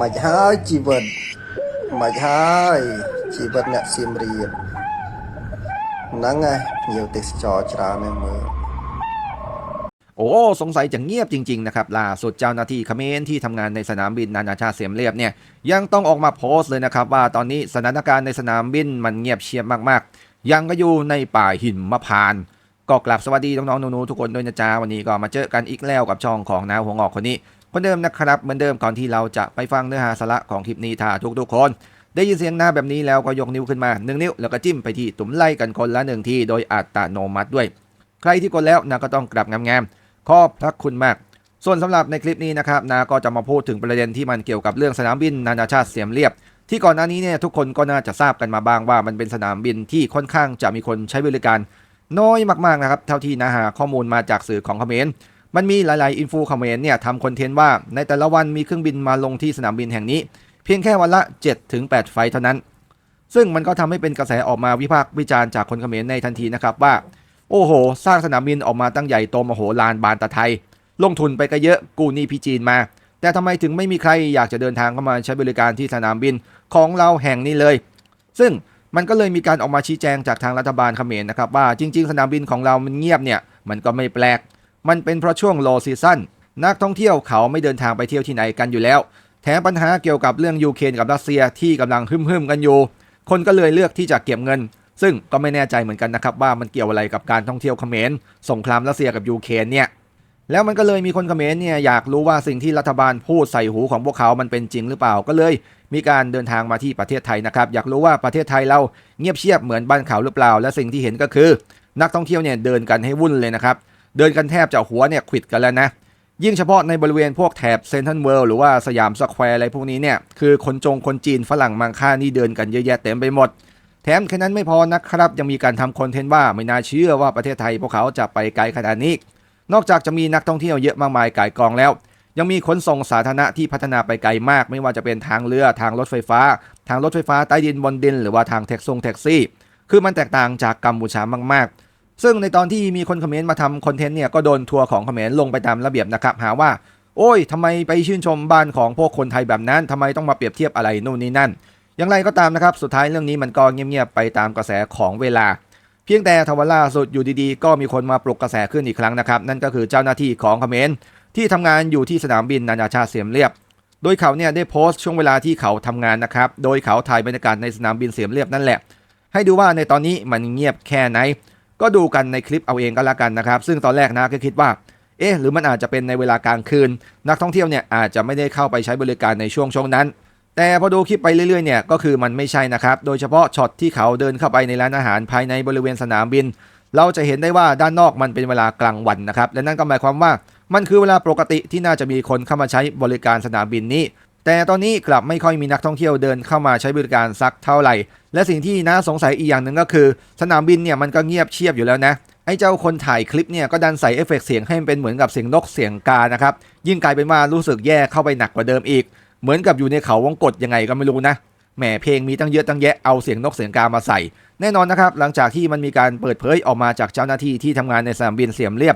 មិនហើយជីវិតមិនហើយជីវិតអ្នកសៀមរាបហ្នឹងហើយភ្ញៀវទេសចរច្រើនណាស់មើល โอ้สงสัยจะเงียบจริง ๆ นะครับล่าสุดเจ้าหน้าที่เขมรที่ทำงานในสนามบินนานาชาติเสียมเรียบเนี่ยยังต้องออกมาโพสต์เลยนะครับ ว่าตอนนี้สถานการณ์ในสนามบินมันเงียบเชียบมากๆ ยังก็อยู่ในป่าหินมะพานต์ก็กลับสวัสดีน้องๆหนูๆทุกคนด้วยนะจ๊ะวันนี้ก็มาเจอกันอีกแล้วกับช่องของนาวหัวงอกคนนี้ คนเดิมนะครับเหมือนเดิมก่อนที่เราจะไปฟังเนื้อหาสาระของคลิปนี้ถ้าทุกๆคน ได้ยินเสียงหน้าแบบนี้แล้วก็ยกนิ้วขึ้นมาหนึ่งนิ้วแล้วก็จิ้มไปที่ตุ่มไล่กันคนละหนึ่งทีโดยอัตโนมัติด้วย ใครที่กดแล้วนะก็ต้องกลับงามๆขอบพระคุณมาก ส่วนสำหรับในคลิปนี้นะครับนาก็จะมาพูดถึงประเด็นที่มันเกี่ยวกับเรื่องสนามบินนานาชาติเสียมเรียบที่ก่อนหน้านี้เนี่ยทุกคนก็น่าจะทราบกันมาบ้างว่ามันเป็นสนามบินที่ค่อนข้างจะมีคนใช้บริการ น้อยมากๆนะครับ เท่าที่นาหาข้อมูลมาจากสื่อของเขมร มันมีหลาย ๆ อินฟูเขมรเนี่ยทำคอนเทนต์ว่าในแต่ละวันมีเครื่องบินมาลงที่สนามบินแห่งนี้ เพียงแค่วันละ 7-8 ไฟล์เท่านั้น ซึ่งมันก็ทำให้เป็นกระแสออกมาวิพากษ์วิจารณ์จากคนเขมรในทันทีนะครับว่า โอ้โห สร้างสนามบินออกมาตั้งใหญ่โตมโหฬารบานตะไทย ลงทุนไปก็เยอะกูนี่พี่จีนมา แต่ทำไมถึงไม่มีใครอยากจะเดินทางเข้ามาใช้บริการที่สนามบินของเราแห่งนี้เลย ซึ่งมันก็เลยมีการออกมาชี้แจงจากทางรัฐบาลเขมรนะครับว่าจริง ๆ สนามบินของเรามันเงียบเนี่ยมันก็ไม่แปลก มันเป็นเพราะช่วงโลซีซั่นนักท่องเที่ยวเขาไม่เดินทางไปเที่ยวที่ไหนกันอยู่แล้ว แถมปัญหาเกี่ยวกับเรื่องยูเครนกับรัสเซียที่กำลังหึ่มๆกันอยู่ คนก็เลยเลือกที่จะเก็บเงิน ซึ่งก็ไม่แน่ใจเหมือนกันนะครับว่ามันเกี่ยวอะไรกับการท่องเที่ยวเขมรสงครามรัสเซียกับยูเครนเนี่ยแล้วมันก็เลยมีคนเขมรเนี่ยอยากรู้ว่าสิ่งที่รัฐบาลพูดใส่หูของพวกเขามันเป็นจริงหรือเปล่าก็เลย มีการเดินทางมาที่ประเทศไทยนะครับ อยากรู้ว่าประเทศไทยเราเงียบเชียบเหมือนบ้านเขาหรือเปล่า และสิ่งที่เห็นก็คือ นักท่องเที่ยวเนี่ยเดินกันให้วุ่นเลยนะครับ เดินกันแทบจะหัวเนี่ยขิดกันแล้วนะ ยิ่งเฉพาะในบริเวณพวกแถบเซนทรัลเวิลด์หรือว่าสยามสแควร์อะไรพวกนี้เนี่ย คือคนจงคนจีนฝรั่งมังค่านี่เดินกันเยอะแยะเต็มไปหมด แถมแค่นั้นไม่พอนะครับ ยังมีการทำคอนเทนต์ว่าไม่น่าเชื่อว่าประเทศไทยพวกเขาจะไปไกลขนาดนี้ นอกจากจะมีนักท่องเที่ยวเยอะมากมายก่ายกองแล้วยังมีขนส่งสาธารณะที่พัฒนาไปไกลมาก ไม่ว่าจะเป็นทางเรือทางรถไฟฟ้า ทางรถไฟฟ้าใต้ดินบนดิน หรือว่าทางแท็กซงแท็กซี่ คือมันแตกต่างจากกัมพูชามากๆ ซึ่งในตอนที่มีคนเขมรมาทำคอนเทนต์เนี่ยก็โดนทัวร์ของเขมรลงไปตามระเบียบนะครับหาว่า โอ้ยทำไมไปชื่นชมบ้านของพวกคนไทยแบบนั้นทำไมต้องมาเปรียบเทียบอะไรนู่นนี่นั่น อย่างไรก็ตามนะครับสุดท้ายเรื่องนี้มันก็เงียบๆไปตามกระแสของเวลา เพียงแต่ทว่าล่าสุดอยู่ดีๆ ก็มีคนมาปลุกกระแสขึ้นอีกครั้งนะครับนั่นก็คือเจ้าหน้าที่ของเขมรที่ทำงานอยู่ที่สนามบินนานาชาติเสียมเรียบ โดยเขาเนี่ยได้โพสต์ช่วงเวลาที่เขาทำงานนะครับโดยเขาถ่ายบรรยากาศในสนามบินเสียมเรียบนั่นแหละ ให้ดูว่าในตอนนี้มันเงียบแค่ไหน ก็ดูกันในคลิปเอาเองก็แล้วกันนะครับ ซึ่งตอนแรกนะก็คิดว่า เอ๊ะหรือมันอาจจะเป็นในเวลากลางคืน นักท่องเที่ยวเนี่ยอาจจะไม่ได้เข้าไปใช้บริการในช่วงช่วงนั้น แต่พอดูคลิปไปเรื่อยๆเนี่ยก็คือมันไม่ใช่นะครับ โดยเฉพาะช็อตที่เขาเดินเข้าไปในร้านอาหารภายในบริเวณสนามบิน เราจะเห็นได้ว่าด้านนอกมันเป็นเวลากลางวันนะครับ และนั่นก็หมายความว่ามันคือเวลาปกติที่น่าจะมีคนเข้ามาใช้บริการสนามบินนี้ แต่ตอนนี้กลับไม่ค่อยมีนักท่องเที่ยวเดินเข้ามาใช้บริการสักเท่าไหร่ และสิ่งที่น่าสงสัยอีกอย่างหนึ่งก็คือ สนามบินเนี่ยมันก็เงียบเชียบอยู่แล้วนะไอ้เจ้าคนถ่ายคลิปเนี่ยก็ดันใส่เอฟเฟกต์เสียงให้มันเป็นเหมือนกับเสียงนกเสียงกานะครับยิ่งกลายเป็นว่ารู้สึกแย่เข้าไปหนักกว่าเดิมอีก เหมือนกับอยู่ในเขาวงกฏยังไงก็ไม่รู้นะแหมเพลงมีตั้งเยอะตั้งแยะเอาเสียงนกเสียงกามาใส่ แน่นอนนะครับหลังจากที่มันมีการเปิดเผยออกมาจากเจ้าหน้าที่ที่ทำงานในสนามบินเสียมเรียบ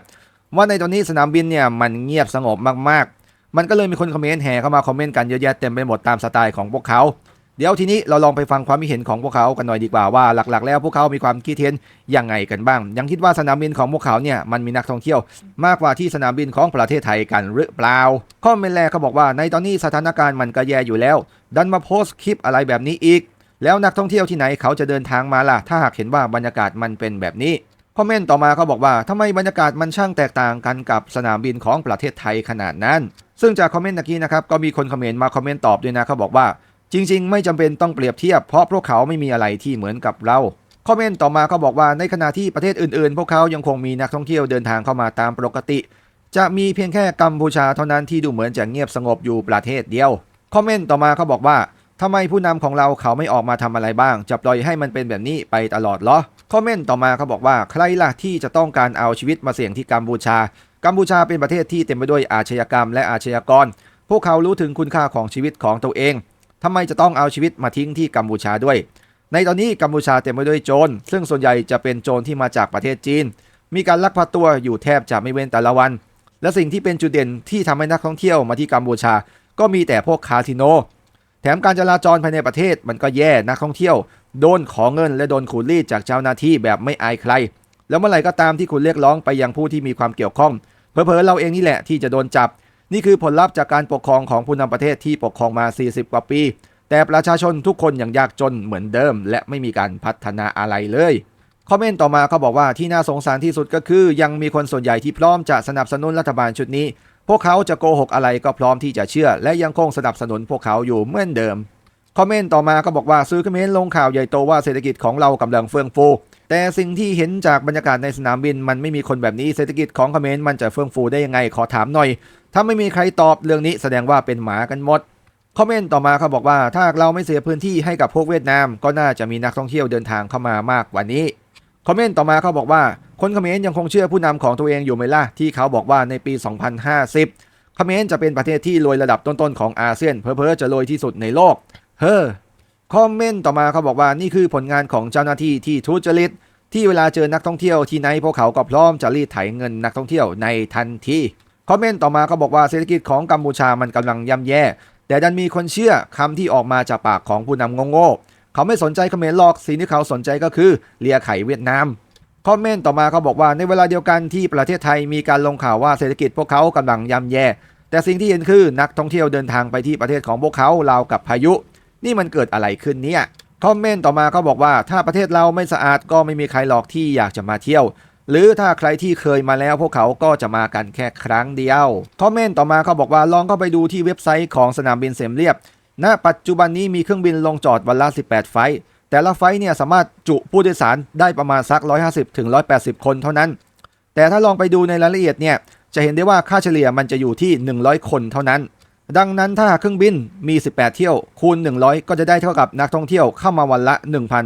ว่าในตอนนี้สนามบินเนี่ยมันเงียบสงบมากๆ มันก็เลยมีคนคอมเมนต์แห่เข้ามาคอมเมนต์กันเยอะแยะเต็มไปหมดตามสไตล์ของพวกเขา เดี๋ยวทีนี้เราลองไปฟังความคิดเห็นของพวกเขากันหน่อยดีกว่าว่าหลักๆ แล้วพวกเขามีความคิดเห็นยังไงกันบ้าง ยังคิดว่าสนามบินของพวกเขาเนี่ยมันมีนักท่องเที่ยว มากกว่าที่สนามบินของประเทศไทยกันหรือเปล่าข้อเมนต์แรกเขาบอกว่าในตอนนี้สถานการณ์มันก็แย่อยู่แล้ว ดันมาโพสต์คลิปอะไรแบบนี้อีก แล้วนักท่องเที่ยวที่ไหนเขาจะเดินทางมาล่ะ ถ้าหากเห็นว่าบรรยากาศมันเป็นแบบนี้คอมเมนต์ต่อมาเขาบอกว่าทำไมบรรยากาศมันช่างแตกต่างกันกับสนามบินของประเทศไทยขนาดนั้น ซึ่งจากคอมเมนต์ตะกี้นะครับก็มีคนคอมเมนต์มาคอมเมนต์ตอบด้วยนะเขาบอกว่า จริง ๆ ไม่จำเป็นต้องเปรียบเทียบเพราะพวกเขาไม่มีอะไรที่เหมือนกับเราคอมเมนต์ต่อมาเขาบอกว่าในขณะที่ประเทศอื่นๆ พวกเขายังคงมีนักท่องเที่ยวเดินทางเข้ามาตามปกติ จะมีเพียงแค่กัมพูชาเท่านั้นที่ดูเหมือนจะเงียบสงบอยู่ประเทศเดียวคอมเมนต์ต่อมาเขาบอกว่าทำไมผู้นำของเราเขาไม่ออกมาทำอะไรบ้าง จะปล่อยให้มันเป็นแบบนี้ไปตลอดเหรอคอมเมนต์ต่อมาเขาบอกว่าใครล่ะที่จะต้องการเอาชีวิตมาเสี่ยงที่กัมพูชา กัมพูชาเป็นประเทศที่เต็มไปด้วยอาชญากรรมและอาชญากร พวกเขารู้ถึงคุณค่าของชีวิตของตัวเองทำไมจะต้องเอาชีวิตมาทิ้งที่กัมพูชาด้วย ในตอนนี้กัมพูชาเต็มไปด้วยโจร ซึ่งส่วนใหญ่จะเป็นโจรที่มาจากประเทศจีน มีการลักพาตัวอยู่แทบจะไม่เว้นแต่ละวัน และสิ่งที่เป็นจุดเด่นที่ทำให้นักท่องเที่ยวมาที่กัมพูชา ก็มีแต่พวกคาสิโน แถมการจราจรภายในประเทศมันก็แย่ นักท่องเที่ยว โดนขอเงินและโดนขูดรีดจากเจ้าหน้าที่แบบไม่อายใคร แล้วเมื่อไหร่ก็ตามที่คุณเรียกร้องไปยังผู้ที่มีความเกี่ยวข้อง เผลอๆเราเองนี่แหละที่จะโดนจับ นี่คือผลลัพธ์จากการปกครองของผู้นำประเทศที่ปกครองมา 40 กว่าปี แต่ประชาชนทุกคนยังยากจนเหมือนเดิม และไม่มีการพัฒนาอะไรเลยคอมเมนต์ต่อมาเขาบอกว่าที่น่าสงสารที่สุดก็คือ ยังมีคนส่วนใหญ่ที่พร้อมจะสนับสนุนรัฐบาลชุดนี้ พวกเขาจะโกหกอะไรก็พร้อมที่จะเชื่อ และยังคงสนับสนุนพวกเขาอยู่เหมือนเดิมคอมเมนต์ต่อมาก็บอกว่าซื้อคอมเมนต์ลงข่าวใหญ่โตว่าเศรษฐกิจของเรากำลังเฟื่องฟู แต่สิ่งที่เห็นจากบรรยากาศในสนามบิน มันไม่มีคนแบบนี้เศรษฐกิจของคอมเมนต์มันจะเฟื่องฟูได้ยังไงขอถามหน่อย ถ้าไม่มีใครตอบเรื่องนี้แสดงว่าเป็นหมากันหมดคอมเมนต์ต่อมาเขาบอกว่าถ้าเราไม่เสียพื้นที่ให้กับพวกเวียดนาม ก็น่าจะมีนักท่องเที่ยวเดินทางเข้ามามากกว่านี้คอมเมนต์ต่อมาเขาบอกว่าคนเขมรยังคงเชื่อผู้นำของตัวเองอยู่ไหมล่ะที่เขาบอกว่าในปี 2050เขมรจะเป็นประเทศที่รวยระดับต้นๆของอาเซียนเพอเพอๆจะรวยที่สุดในโลก เฮ้อ คอมเมนต์ต่อมาเขาบอกว่านี่คือผลงานของเจ้าหน้าที่ที่ทุจริตที่เวลาเจอนักท่องเที่ยวที่ไหนพวกเขาก็พร้อมจะรีดไถเงินนักท่องเที่ยวในทันทีคอมเมนต์ต่อมาเขาบอกว่าเศรษฐกิจของกัมพูชามันกำลังย่ำแย่ แต่ดันมีคนเชื่อคำที่ออกมาจากปากของผู้นำโง่เขาไม่สนใจเขมรหรอกสิ่งที่เขาสนใจก็คือเลียไข่เวียดนามคอมเมนต์ต่อมาเขาบอกว่าในเวลาเดียวกันที่ประเทศไทยมีการลงข่าวว่าเศรษฐกิจพวกเขากำลังย่ำแย่ แต่สิ่งที่เห็นคือนักท่องเที่ยวเดินทางไปที่ประเทศของพวกเขาราวกับพายุ นี่มันเกิดอะไรขึ้นเนี่ยคอมเมนต์ต่อมาเขาบอกว่าถ้าประเทศเราไม่สะอาดก็ไม่มีใครหรอกที่อยากจะมาเที่ยว หรือถ้าใครที่เคยมาแล้วพวกเขาก็จะมากันแค่ครั้งเดียวคอมเมนต์ต่อมาเขาบอกว่าลองเข้าไปดูที่เว็บไซต์ของสนามบินเสมเรียบณปัจจุบันนี้มีเครื่องบินลงจอดวันละ 18 ไฟล์แต่ละไฟล์เนี่ยสามารถจุผู้โดยสารได้ประมาณสัก 150 ถึง 180 คนเท่านั้น แต่ถ้าลองไปดูในรายละเอียดเนี่ยจะเห็นได้ว่าค่าเฉลี่ยมันจะอยู่ที่ 100 คนเท่านั้น ดังนั้นถ้าเครื่องบินมี 18 เที่ยว คูณ 100 ก็จะได้เท่ากับนักท่องเที่ยวเข้ามาวันละ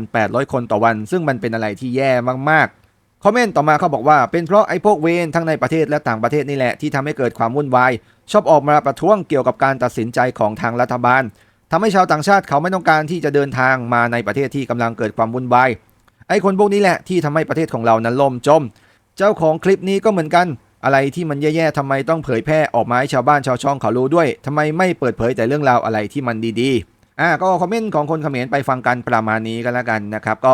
1,800 คนต่อวัน ซึ่งมันเป็นอะไรที่แย่มากๆ คอมเมนต์ต่อมาเขาบอกว่าเป็นเพราะไอ้พวกเวนทั้งในประเทศและต่างประเทศนี่แหละที่ทำให้เกิดความวุ่นวาย ชอบออกมาประท้วงเกี่ยวกับการตัดสินใจของทางรัฐบาลทำให้ชาวต่างชาติเขาไม่ต้องการที่จะเดินทางมาในประเทศที่กำลังเกิดความวุ่นวายไอ้คนพวกนี้แหละที่ทำให้ประเทศของเรานั้นล่มจม เจ้าของคลิปนี้ก็เหมือนกัน อะไรที่มันแย่ๆทำไมต้องเผยแพร่ออกมาให้ชาวบ้านชาวช่องเขารู้ด้วยทำไมไม่เปิดเผยแต่เรื่องราวอะไรที่มันดีๆอ่าก็คอมเมนต์ของคนเขมรไปฟังกันประมาณนี้กันแล้วกันนะครับก็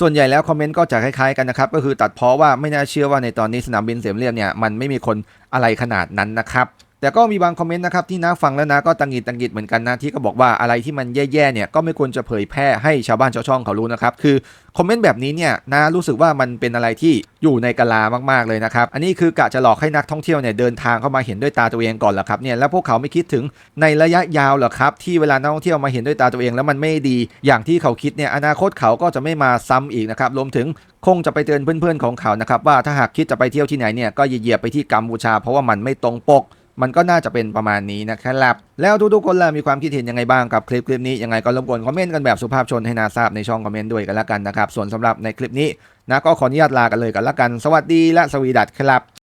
ส่วนใหญ่แล้วคอมเมนต์ก็จะคล้ายๆกันนะครับก็คือตัดเพราะว่าไม่น่าเชื่อว่าในตอนนี้สนามบินเสียมเรียบเนี่ยมันไม่มีคนอะไรขนาดนั้นนะครับ แต่ก็มีบางคอมเมนต์นะครับที่น้าฟังแล้วนะก็ตังหิดตังหิดเหมือนกันนะที่ก็บอกว่าอะไรที่มันแย่ๆเนี่ยก็ไม่ควรจะเผยแพร่ให้ชาวบ้านชาวช่องเขารู้นะครับคือคอมเมนต์แบบนี้เนี่ยนารู้สึกว่ามันเป็นอะไรที่อยู่ในกะลามากๆเลยนะครับอันนี้คือกะจะหลอกให้นักท่องเที่ยวเนี่ยเดินทางเข้ามาเห็นด้วยตาตัวเองก่อนเหรอครับเนี่ยแล้วพวกเขาไม่คิดถึงในระยะยาวเหรอครับที่เวลานักท่องเที่ยวมาเห็นด้วยตาตัวเอง แล้วมันไม่ดี อย่างที่เขาคิดเนี่ยอนาคตเขาก็จะไม่มาซ้ำอีกนะครับรวมถึงคงจะไปเตือนเพื่อนๆของเขานะครับว่าถ้าหากคิดจะไปเที่ยวที่ไหนเนี่ยก็อย่าเหยียบไปที่กัมพูชาเพราะว่ามันไม่ตรงปก มันก็น่าจะเป็นประมาณนี้นะครับแล้วทุกๆคนล่ะมีความคิดเห็นยังไงบ้างกับคลิปคลิปนี้ยังไงก็รบกวนคอมเมนต์กันแบบสุภาพชนให้นาทราบในช่องคอมเมนต์ด้วยกันละกันนะครับส่วนสำหรับในคลิปนี้นะก็ขออนุญาตลากันเลยกันละกัน สวัสดีและสวีดัตครับ